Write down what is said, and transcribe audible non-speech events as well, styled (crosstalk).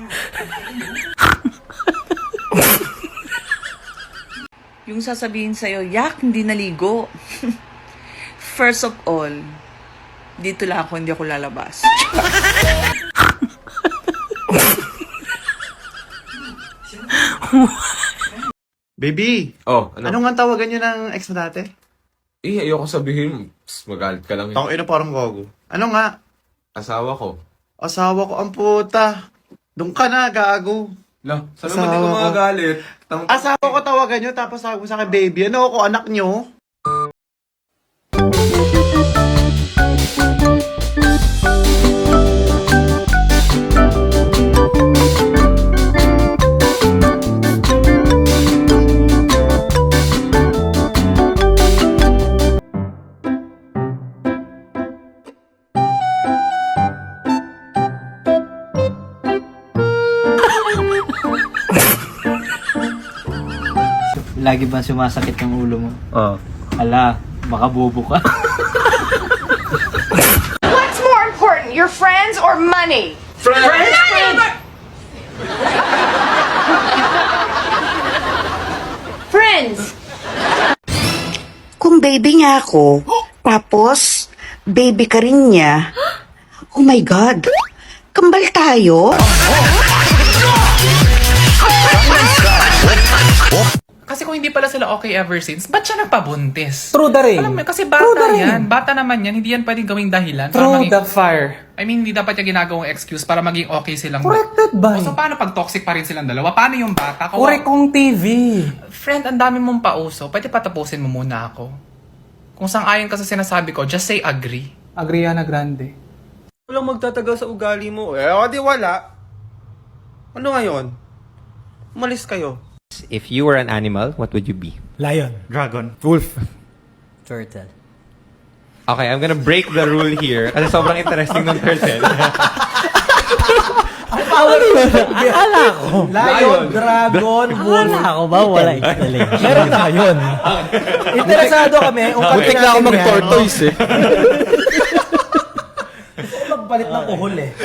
(laughs) yung sasabihin sa'yo, yak, hindi naligo. (laughs) First of all, dito lang ako, hindi ako lalabas. Baby! Oh, ano? Anong nga tawagan niyo ng ex mo dati? Eh, ayoko sabihin. Psst, magalit ka lang. Eh. Tang ina parang gago. Ano nga? Asawa ko. Asawa ko ang puta. Doon ka na, gago. La, saan Asawa naman di ko ko. magagalit? Tang Asawa ko tawagan nyo, tapos sabi mo sa akin, baby, ano ako, anak nyo? Lagi ba sumasakit yung ulo mo? Oo. Ala, baka bobo ka. (laughs) What's more important, your friends or money? Friends! Kung baby niya ako, tapos baby ka rin niya, (gasps) oh my God, kambal tayo? Kung hindi pala sila okay ever since, ba't siya nagpabuntis? Through the rain. Alam mo, kasi Through bata the yan. Bata naman yan. Hindi yan pwedeng gawing dahilan. para Through maging- the fire. I mean, hindi dapat yung ginagawang excuse para maging okay silang... Corrected by. O, so, paano pag toxic pa rin silang dalawa? Paano yung bata? Kawa- Correct kong TV. Friend, ang dami mong pauso. Pwede patapusin mo muna ako. Kung sang-ayon ka sa sinasabi ko, just say agree. Agriana Grande. Walang magtatagal sa ugali mo. Eh, o di wala. Ano ngayon? Umalis kayo. If you were an animal, what would you be? Lion. Dragon. Wolf. Turtle. Okay, I'm gonna break the rule here kasi sobrang interesting ng turtle. (laughs) Akala ko. Lion, dragon, wolf. Akala ko ba wala explanation? Meron na yun. Interesado kami. Kung Butik na ako mag-tortoise eh. (laughs) Magpalit ng uhol eh. (laughs)